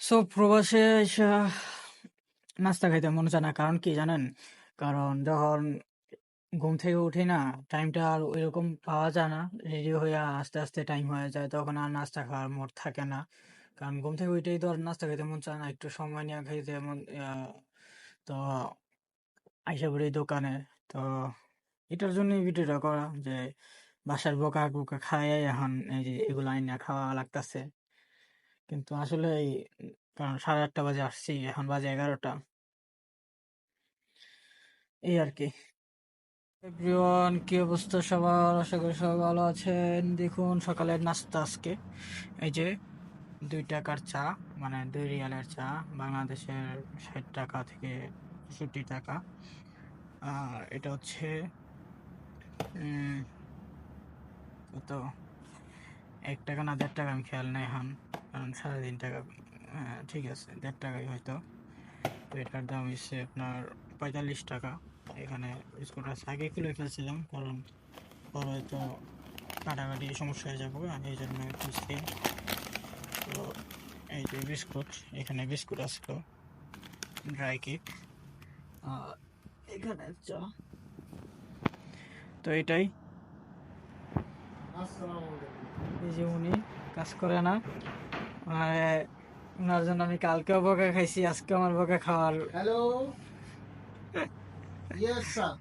So প্রবাসে নাস্তা খাইতে মনে চায় না। কারণ কি জানেন? কারণ যখন ঘুম থেকে উঠি না টাইমটা আর ওইরকম পাওয়া যায় না। রেডি হয়ে আস্তে আস্তে টাইম হয়ে যায়, তখন আর নাস্তা খাওয়ার মোড থাকে না। কারণ ঘুম থেকে উঠেই তো আর নাস্তা খাইতে মন চায় না। একটু সময় নিয়ে খাইতে মন তো আইসা পড়ি দোকানে। তো এটার জন্যই ভিডিওটা করা যে, বাসার বোকা কোকা খাই এখন এই যে এগুলো আইনা খাওয়া লাগতাছে। কিন্তু আসলে এই কারণ সাড়ে আটটা বাজে আসছি, এখন বাজে এগারোটা। এই আর কি এভরিওয়ান কি অবস্থা সবার? আশা করি সবাই ভালো আছেন। দেখুন, সকালের নাস্তা আজকে। এই যে, দুই টাকার চা মানে দুই রিয়ালের চা, বাংলাদেশের ষাট টাকা থেকে পঁয়ষট্টি টাকা। আর এটা হচ্ছে কত? এক টাকা না দেড় টাকা আমি খেয়াল নাই এখন। সাড়ে তিন টাকা হ্যাঁ, ঠিক আছে দেড় টাকাই হয়তো। তো এটার দাম হচ্ছে আপনার পঁয়তাল্লিশ টাকা। এখানে বিস্কুট আছে আগে কিলো খেয়েছিলাম কারণ পরে হয়তো কাটাকাটি সমস্যা হয়ে যাবে এই জন্য খুঁজছি তো এই যে বিস্কুট এখানে বিস্কুট আসলো ড্রাই কেক এখানে চা। তো এটাই। এই যে উনি কাজ করে না। মানে ওনার জন্য আমি কালকেও বকা খাইছি আজকে আমার বকা খাওয়ার হ্যালো ইয়েস sir.